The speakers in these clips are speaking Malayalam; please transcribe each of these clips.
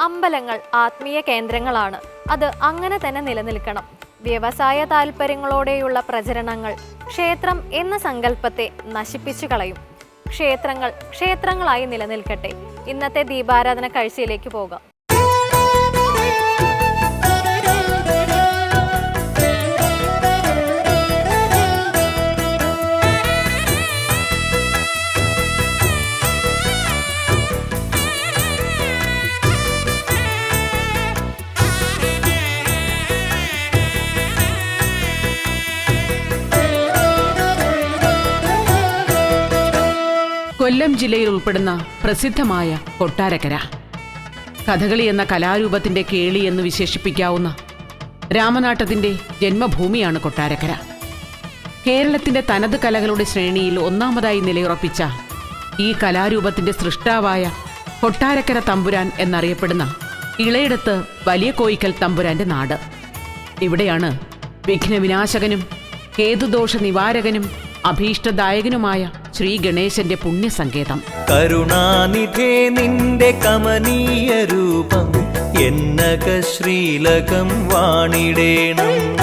അമ്പലങ്ങൾ ആത്മീയ കേന്ദ്രങ്ങളാണ്. അത് അങ്ങനെ തന്നെ നിലനിൽക്കണം. വ്യവസായ താൽപ്പര്യങ്ങളോടെയുള്ള പ്രചരണങ്ങൾ ക്ഷേത്രം എന്ന സങ്കല്പത്തെ നശിപ്പിച്ചു കളയും. ക്ഷേത്രങ്ങൾ ക്ഷേത്രങ്ങളായി നിലനിൽക്കട്ടെ. ഇന്നത്തെ ദീപാരാധന കാഴ്ചയിലേക്ക് പോകാം. ജില്ലയിൽ ഉൾപ്പെടുന്ന പ്രസിദ്ധമായ കൊട്ടാരക്കര. കഥകളി എന്ന കലാരൂപത്തിന്റെ കേളി എന്ന് വിശേഷിപ്പിക്കാവുന്ന രാമനാട്ടത്തിന്റെ ജന്മഭൂമിയാണ് കൊട്ടാരക്കര. കേരളത്തിന്റെ തനത് കലകളുടെ ശ്രേണിയിൽ ഒന്നാമതായി നിലയുറപ്പിച്ച ഈ കലാരൂപത്തിന്റെ സൃഷ്ടാവായ കൊട്ടാരക്കര തമ്പുരാൻ എന്നറിയപ്പെടുന്ന ഇളയിടത്ത് വലിയ കോയിക്കൽ തമ്പുരാന്റെ നാട്. ഇവിടെയാണ് വിഘ്നവിനാശകനും കേതുദോഷ നിവാരകനും അഭീഷ്ടദായകനുമായ ശ്രീ ഗണേശന്റെ പുണ്യസങ്കേതം. കരുണാനിധേ നിന്റെ കമനീയ രൂപം എന്നക ശ്രീലകം വാണിടേണം.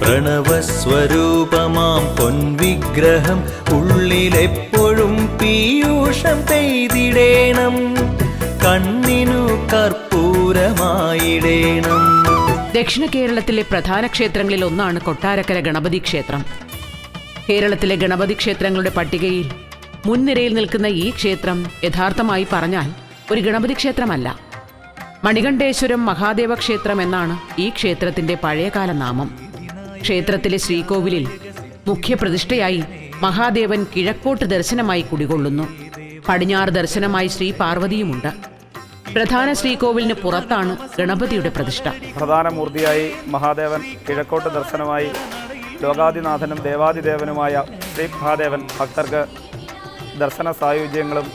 പ്രണവസ്വരൂപമാം പൊൻവിഗ്രഹം ഉള്ളിലെപ്പോഴും പീയൂഷം പെയ്തിടേണം. കണ്ണിനു കർപ്പൂരമായിടേണം. ദക്ഷിണ കേരളത്തിലെ പ്രധാന ക്ഷേത്രങ്ങളിൽ ഒന്നാണ് കൊട്ടാരക്കര ഗണപതി ക്ഷേത്രം. കേരളത്തിലെ ഗണപതി ക്ഷേത്രങ്ങളുടെ പട്ടികയിൽ മുൻനിരയിൽ നിൽക്കുന്ന ഈ ക്ഷേത്രം യഥാർത്ഥമായി പറഞ്ഞാൽ ഒരു ഗണപതി ക്ഷേത്രമല്ല. മണികണ്ഠേശ്വരം മഹാദേവ ക്ഷേത്രം എന്നാണ് ഈ ക്ഷേത്രത്തിന്റെ പഴയകാല നാമം. ക്ഷേത്രത്തിലെ ശ്രീകോവിലിൽ മുഖ്യപ്രതിഷ്ഠയായി മഹാദേവൻ കിഴക്കോട്ട് ദർശനമായി കുടികൊള്ളുന്നു. പടിഞ്ഞാറ് ദർശനമായി ശ്രീ പാർവതിയുമുണ്ട്. പ്രധാന ശ്രീകോവിലിന് പുറത്താണ് ഗണപതിയുടെ പ്രതിഷ്ഠ. പ്രധാന മൂർത്തിയായി മഹാദേവൻ കിഴക്കോട്ട് ദർശനമായി ലോകാദിനാഥനും ദേവാദിദേവനുമായ ശ്രീ മഹാദേവൻ ഭക്തർക്ക് ദർശന സായുജ്യങ്ങളും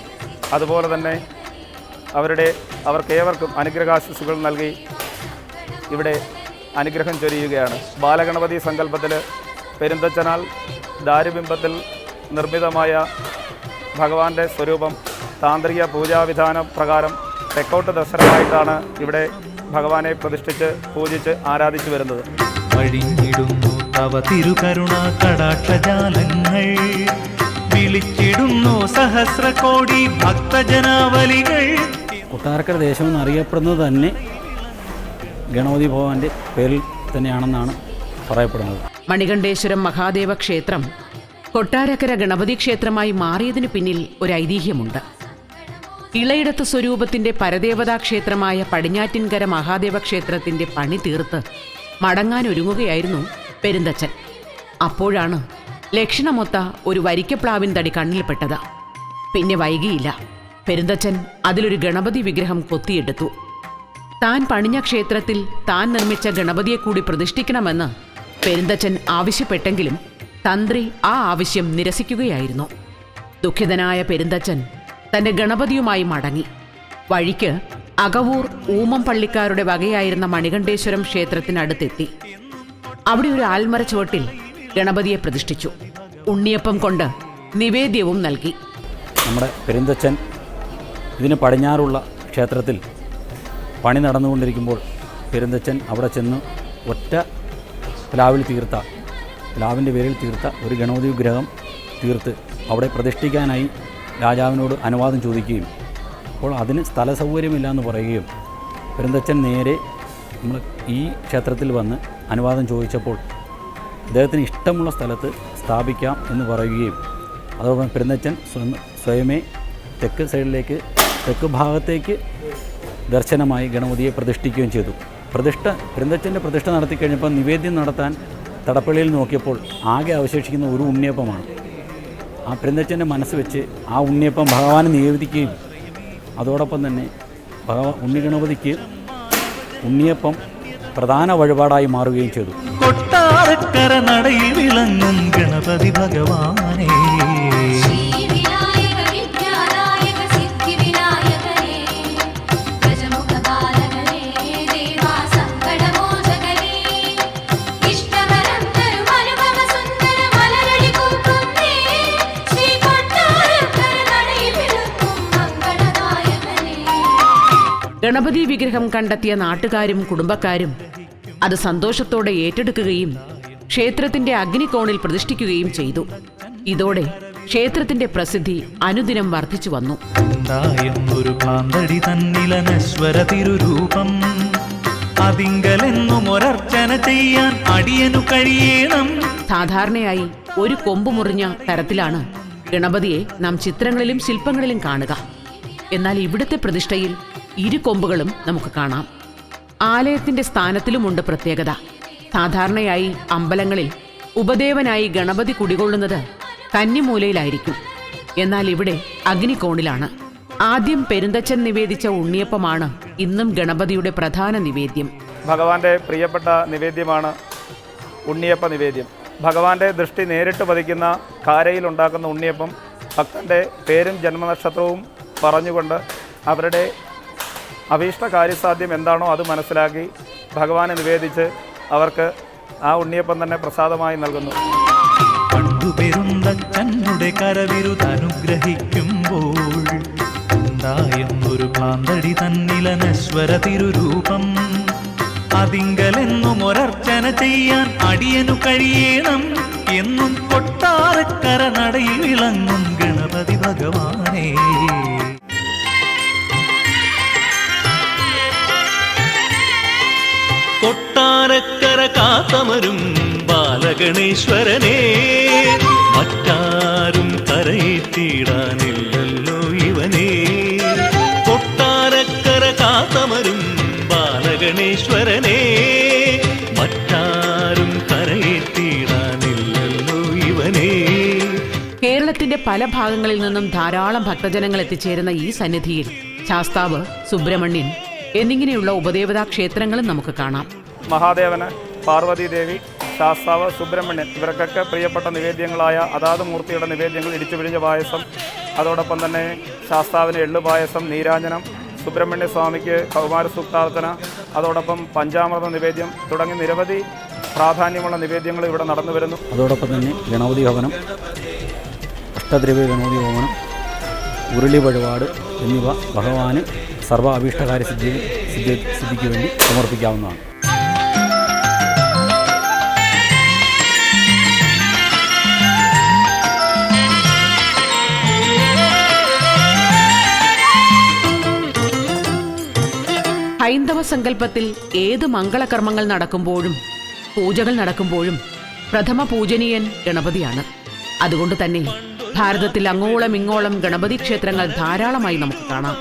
അതുപോലെ തന്നെ അവരുടെ അവർക്കേവർക്കും അനുഗ്രഹാശിസുകൾ നൽകി ഇവിടെ അനുഗ്രഹം ചൊരിയുകയാണ്. ബാലഗണപതി സങ്കല്പത്തിൽ പെരുന്തച്ചനാൽ ദാരുബിംബത്തിൽ നിർമ്മിതമായ ഭഗവാന്റെ സ്വരൂപം താന്ത്രിക പൂജാവിധാന പ്രകാരം തെക്കോട്ട് ദർശനമായിട്ടാണ് ഇവിടെ ഭഗവാനെ പ്രതിഷ്ഠിച്ച് പൂജിച്ച് ആരാധിച്ചു വരുന്നത്. വഴിഞ്ഞിടുന്നു തവ തിരുകരുണ കടാക്ഷജാലങ്ങൾ വിളിച്ചിടുന്നു സഹസ്രകോടി ഭക്തജനാവലികൾ. കൊട്ടാരക്കര ദേശം എന്നറിയപ്പെടുന്നത് തന്നെ ഗണപതി ഭഗവാന്റെ പേരിൽ തന്നെയാണെന്നാണ് പറയപ്പെടുന്നത്. മണികണ്ഠേശ്വരം മഹാദേവ ക്ഷേത്രം കൊട്ടാരക്കര ഗണപതി ക്ഷേത്രമായി മാറിയതിനു പിന്നിൽ ഒരു ഐതിഹ്യമുണ്ട്. ഇളയിടത്ത് സ്വരൂപത്തിന്റെ പരദേവതാ ക്ഷേത്രമായ പടിഞ്ഞാറ്റിൻകര മഹാദേവ ക്ഷേത്രത്തിന്റെ പണി തീർത്ത് മടങ്ങാനൊരുങ്ങുകയായിരുന്നു പെരുന്തച്ചൻ അപ്പോഴാണ് ലക്ഷണമൊത്ത ഒരു വരിക്കപ്ലാവിൻ തടി കണ്ണിൽപ്പെട്ടത് പിന്നെ വൈകിയില്ല. പെരുന്തച്ചൻ അതിലൊരു ഗണപതി വിഗ്രഹം കൊത്തിയെടുത്തു. താൻ പണിഞ്ഞ ക്ഷേത്രത്തിൽ താൻ നിർമ്മിച്ച ഗണപതിയെ കൂടി പ്രതിഷ്ഠിക്കണമെന്ന് പെരുന്തച്ചൻ ആവശ്യപ്പെട്ടെങ്കിലും തന്ത്രി ആ ആവശ്യം നിരസിക്കുകയായിരുന്നു. ദുഃഖിതനായ പെരുന്തച്ചൻ തന്റെ ഗണപതിയുമായി മടങ്ങി. വഴിക്ക് അകവൂർ ഊമം പള്ളിക്കാരുടെ വകയായിരുന്ന മണികണ്ഠേശ്വരം ക്ഷേത്രത്തിനടുത്തെത്തി. അവിടെ ഒരു ആൽമര ചുവട്ടിൽ ഗണപതിയെ പ്രതിഷ്ഠിച്ചു. ഉണ്ണിയപ്പം കൊണ്ട് നിവേദ്യവും നൽകി. നമ്മുടെ പെരുന്തച്ചൻ ഇതിന് പടിഞ്ഞാറുള്ള ക്ഷേത്രത്തിൽ പണി നടന്നുകൊണ്ടിരിക്കുമ്പോൾ പെരുന്തച്ചൻ അവിടെ ചെന്ന് ഒറ്റ പ്ലാവിൽ തീർത്ത പ്ലാവിന്റെ പേരിൽ തീർത്ത ഒരു ഗണപതി വിഗ്രഹം തീർത്ത് അവിടെ പ്രതിഷ്ഠിക്കാനായി രാജാവിനോട് അനുവാദം ചോദിക്കുകയും അപ്പോൾ അതിന് സ്ഥല സൗകര്യമില്ല എന്ന് പറയുകയും പെരുന്തച്ഛൻ നേരെ നമ്മൾ ഈ ക്ഷേത്രത്തിൽ വന്ന് അനുവാദം ചോദിച്ചപ്പോൾ അദ്ദേഹത്തിന് ഇഷ്ടമുള്ള സ്ഥലത്ത് സ്ഥാപിക്കാം എന്ന് പറയുകയും അതോടൊപ്പം പെരുന്തച്ഛൻ സ്വയം സ്വയമേ തെക്ക് സൈഡിലേക്ക് തെക്ക് ഭാഗത്തേക്ക് ദർശനമായി ഗണപതിയെ പ്രതിഷ്ഠിക്കുകയും ചെയ്തു. പ്രതിഷ്ഠ പെരുന്തച്ഛന്റെ പ്രതിഷ്ഠ നടത്തി കഴിഞ്ഞപ്പോൾ നിവേദ്യം നടത്താൻ തടപ്പള്ളിയിൽ നോക്കിയപ്പോൾ ആകെ അവശേഷിക്കുന്ന ഒരു ഉണ്ണിയപ്പമാണ്. ആ പെരുന്തച്ചന്റെ മനസ്സ് വെച്ച് ആ ഉണ്ണിയപ്പം ഭഗവാനെ നിവേദിക്കുകയും അതോടൊപ്പം തന്നെ ഭഗവാൻ ഉണ്ണി ഗണപതിക്ക് ഉണ്ണിയപ്പം പ്രധാന വഴിപാടായി മാറുകയും ചെയ്തു. കൊട്ടാരക്കര നടയിൽ വിളങ്ങും ഗണപതി ഭഗവാനേ. ഗണപതി വിഗ്രഹം കണ്ടെത്തിയ നാട്ടുകാരും കുടുംബക്കാരും അത് സന്തോഷത്തോടെ ഏറ്റെടുക്കുകയും ക്ഷേത്രത്തിന്റെ അഗ്നികോണിൽ പ്രതിഷ്ഠിക്കുകയും ചെയ്തു. ഇതോടെ ക്ഷേത്രത്തിന്റെ പ്രസിദ്ധി അനുദിനം വർദ്ധിച്ചു വന്നു. ഒരു തന്നിലനശ്വര തിരുരൂപം. അതിങ്കലെന്നും ഒരർച്ചന ചെയ്യാൻ അടിയനു കഴിയണം. സാധാരണയായി ഒരു കൊമ്പ് മുറിഞ്ഞ തരത്തിലാണ് ഗണപതിയെ നാം ചിത്രങ്ങളിലും ശില്പങ്ങളിലും കാണുക. എന്നാൽ ഇവിടുത്തെ പ്രതിഷ്ഠയിൽ ഇരു കൊമ്പുകളും നമുക്ക് കാണാം. ആലയത്തിന്റെ സ്ഥാനത്തിലുമുണ്ട് പ്രത്യേകത. സാധാരണയായി അമ്പലങ്ങളിൽ ഉപദേവനായി ഗണപതി കുടികൊള്ളുന്നത് കന്നിമൂലയിലായിരിക്കും. എന്നാൽ ഇവിടെ അഗ്നികോണിലാണ്. ആദ്യം പെരുന്തച്ചൻ നിവേദിച്ച ഉണ്ണിയപ്പമാണ് ഇന്നും ഗണപതിയുടെ പ്രധാന നിവേദ്യം. ഭഗവാന്റെ പ്രിയപ്പെട്ട നിവേദ്യമാണ് ഉണ്ണിയപ്പ നിവേദ്യം. ഭഗവാന്റെ ദൃഷ്ടി നേരിട്ട് പതിക്കുന്ന കാരയിൽ ഉണ്ടാക്കുന്ന ഉണ്ണിയപ്പം ഭക്തന്റെ പേരും ജന്മനക്ഷത്രവും പറഞ്ഞുകൊണ്ട് അവരുടെ അഭീഷ്ട കാര്യസാധ്യം എന്താണോ അത് മനസ്സിലാക്കി ഭഗവാനെ നിവേദിച്ച് അവർക്ക് ആ ഉണ്ണിയപ്പം തന്നെ പ്രസാദമായി നൽകുന്നു. പെരുന്തച്ചന്നുടെ കരവിരുതനുഗ്രഹിക്കുമ്പോൾ ഒരു പാന്തടി തന്നിലനശ്വര തിരുരൂപം. അതിങ്കലെന്നും ഒരർച്ചന ചെയ്യാൻ അടിയനു കഴിയണം. എന്നും കൊട്ടാരക്കര നടയിൽ വിളങ്ങും ഗണപതി ഭഗവാനേ. കാത്തമരും ബാലഗണേശ്വരനെ. മറ്റാരും കരയിട്ടിടാനില്ലല്ലോ ഇവനെ. കൊട്ടാരക്കര കാത്തമരും ബാലഗണേശ്വരനെ. മറ്റാരും കരയിട്ടിടാനില്ലല്ലോ ഇവനെ. കേരളത്തിന്റെ പല ഭാഗങ്ങളിൽ നിന്നും ധാരാളം ഭക്തജനങ്ങൾ എത്തിച്ചേരുന്ന ഈ സന്നിധിയിൽ ശാസ്താവ് സുബ്രഹ്മണ്യൻ എന്നിങ്ങനെയുള്ള ഉപദേവതാ ക്ഷേത്രങ്ങളും നമുക്ക് കാണാം. മഹാദേവന് പാർവതി ദേവി ശാസ്താവ് സുബ്രഹ്മണ്യൻ ഇവർക്കൊക്കെ പ്രിയപ്പെട്ട നിവേദ്യങ്ങളായ അതാത് മൂർത്തിയുടെ നിവേദ്യങ്ങൾ ഇടിച്ചു പിഴിഞ്ഞ പായസം അതോടൊപ്പം തന്നെ ശാസ്താവിന് എള്ളു പായസം നീരാഞ്ജനം സുബ്രഹ്മണ്യ സ്വാമിക്ക് കൗമാര സൂക്താർത്ഥന അതോടൊപ്പം പഞ്ചാമൃത നിവേദ്യം തുടങ്ങി നിരവധി പ്രാധാന്യമുള്ള നിവേദ്യങ്ങൾ ഇവിടെ നടന്നു വരുന്നു. അതോടൊപ്പം തന്നെ ഗണപതി ഭവനം അഷ്ടദ്രവ്യ ഗണപതി ഭവനം ഉരുളി വഴിപാട് എന്നിവ ഭഗവാന് സർവ അഭീഷ്ടകാര്യ സിദ്ധി സിദ്ധി സിദ്ധിക്ക് വേണ്ടി സമർപ്പിക്കാവുന്നതാണ്. ഹൈന്ദവ സങ്കല്പത്തിൽ ഏത് മംഗളകർമ്മങ്ങൾ നടക്കുമ്പോഴും പൂജകൾ നടക്കുമ്പോഴും പ്രഥമ പൂജനീയൻ ഗണപതിയാണ്. അതുകൊണ്ട് തന്നെ ഭാരതത്തിൽ അങ്ങോളം ഇങ്ങോളം ഗണപതി ക്ഷേത്രങ്ങൾ ധാരാളമായി നമുക്ക് കാണാം.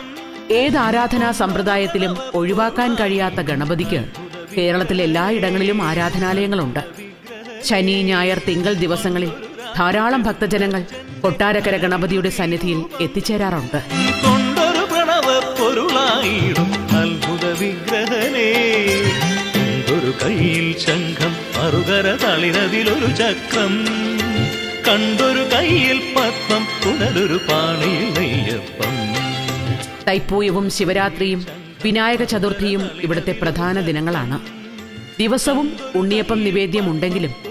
ഏത് ആരാധനാ സമ്പ്രദായത്തിലും ഒഴിവാക്കാൻ കഴിയാത്ത ഗണപതിക്ക് കേരളത്തിൽ എല്ലായിടങ്ങളിലും ആരാധനാലയങ്ങളുണ്ട്. ശനി ഞായർ തിങ്കൾ ദിവസങ്ങളിൽ ധാരാളം ഭക്തജനങ്ങൾ കൊട്ടാരക്കര ഗണപതിയുടെ സന്നിധിയിൽ എത്തിച്ചേരാറുണ്ട്. പ്രണവ പൊരുളായിടും കയ്യിൽ ശംഖം മറുകര തളിരതിലൊരു ചക്രം. കണ്ടൊരു കയ്യിൽ പത്മം പുനരൊരു പാണിയിൽ നെയ്യപ്പം. തൈപ്പൂയവും ശിവരാത്രിയും വിനായക ചതുർത്ഥിയും ഇവിടുത്തെ പ്രധാന ദിനങ്ങളാണ്. ദിവസവും ഉണ്ണിയപ്പം നിവേദ്യമുണ്ടെങ്കിലും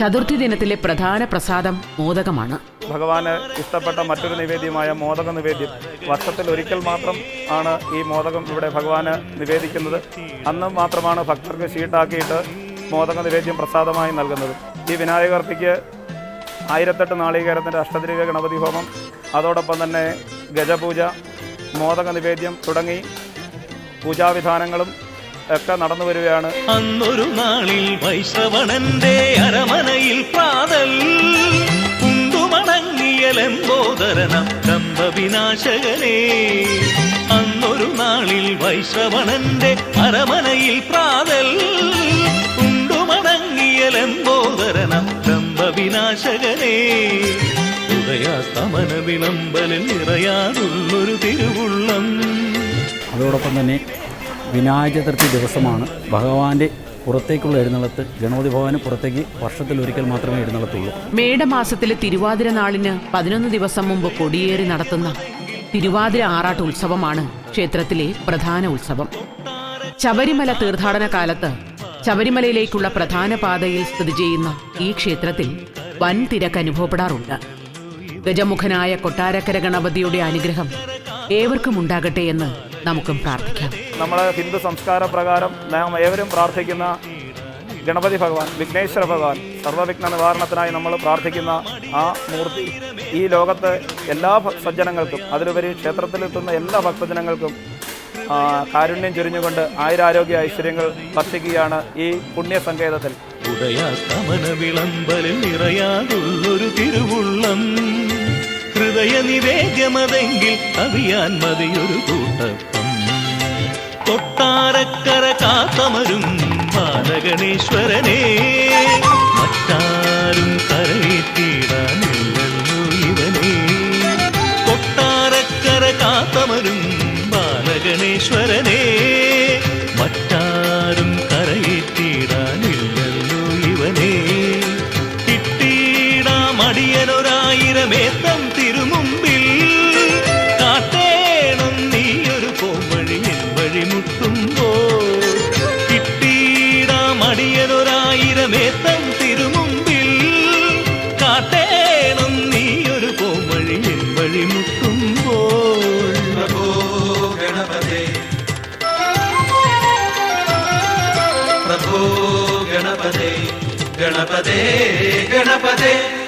ചതുർത്ഥി ദിനത്തിലെ പ്രധാന പ്രസാദം മോദകമാണ്. ഭഗവാന് ഇഷ്ടപ്പെട്ട മറ്റൊരു നിവേദ്യമായ മോദക നിവേദ്യം. വർഷത്തിൽ ഒരിക്കൽ മാത്രം ആണ് ഈ മോദകം ഇവിടെ ഭഗവാന് നിവേദിക്കുന്നത്. അന്ന് മാത്രമാണ് ഭക്തർക്ക് ഷീട്ടാക്കിയിട്ട് മോദക നിവേദ്യം പ്രസാദമായി നൽകുന്നത്. ഈ വിനായകർത്തിക്ക് ആയിരത്തെട്ട് നാളികേരത്തിന്റെ അഷ്ടദ്രവ്യ ഗണപതി ഹോമം അതോടൊപ്പം തന്നെ ഗജപൂജ മോദക നിവേദ്യം തുടങ്ങി പൂജാവിധാനങ്ങളും ഒക്കെ നടന്നു വരികയാണ്. അന്നൊരു നാളിൽ വൈശ്രവണന്റെ അരമനയിൽ പാതൽ കുണ്ടുമടങ്ങിയലെമ്പോദരനം കമ്പവിനാശകനേ അന്നൊരു നാളിൽ വൈശ്രവണന്റെ അരമനയിൽ പ്രാതൽ കുണ്ടുമടങ്ങിയലെമ്പോദരനം കമ്പവിനാശകനേ ഉദയാസ്തമന വിളമ്പലിൽ നിറയാതുള്ളൊരു തിരുവുള്ളം. അതോടൊപ്പം തന്നെ വിനായക ചതുർത്ഥി ദിവസമാണ്. ഭഗവാന്റെ പുറത്തേക്കുള്ള എഴുന്നള്ളത്ത് ഗണപതി ഭവന് പുറത്തേക്ക് വർഷത്തിൽ ഒരിക്കൽ മാത്രമേ എഴുന്നള്ളത്തുള്ളൂ. മേടമാസത്തിലെ തിരുവാതിര നാളിന് പതിനൊന്ന് ദിവസം മുമ്പ് കൊടിയേറി നടത്തുന്ന തിരുവാതിര ആറാട്ട് ഉത്സവമാണ് ക്ഷേത്രത്തിലെ പ്രധാന ഉത്സവം. ശബരിമല തീർത്ഥാടന കാലത്ത് ശബരിമലയിലേക്കുള്ള പ്രധാന പാതയിൽ സ്ഥിതി ചെയ്യുന്ന ഈ ക്ഷേത്രത്തിൽ വൻ തിരക്ക് അനുഭവപ്പെടാറുണ്ട്. ഗജമുഖനായ കൊട്ടാരക്കര ഗണപതിയുടെ അനുഗ്രഹം ഏവർക്കും ഉണ്ടാകട്ടെ എന്ന് നമുക്കും പ്രാർത്ഥിക്കാം. നമ്മൾ ഹിന്ദു സംസ്കാര പ്രകാരം നാം ഏവരും പ്രാർത്ഥിക്കുന്ന ഗണപതി ഭഗവാൻ വിഘ്നേശ്വര ഭഗവാൻ സർവവിഘ്ന നിവാരണത്തിനായി നമ്മൾ പ്രാർത്ഥിക്കുന്ന ആ മൂർത്തി. ഈ ലോകത്ത് എല്ലാ സജ്ജനങ്ങൾക്കും അതിലുപരി ക്ഷേത്രത്തിലെത്തുന്ന എല്ലാ ഭക്തജനങ്ങൾക്കും കാരുണ്യം ചൊരിഞ്ഞുകൊണ്ട് ആയുരാരോഗ്യ ഐശ്വര്യങ്ങൾ വർഷിക്കുകയാണ് ഈ പുണ്യസങ്കേതത്തിൽ. ഹൃദയ നിവേദ്യമതെങ്കിൽ അറിയാൻ മതിയൊരു കൂട്ടപ്പം കൊട്ടാരക്കര കാത്തമരും ബാലഗണേശ്വരനെ മറ്റാരും കരയേറ്റിടാനില്ലല്ലോ പ്രഭോ ഗണപതേ ഗണപതേ ഗണപതേ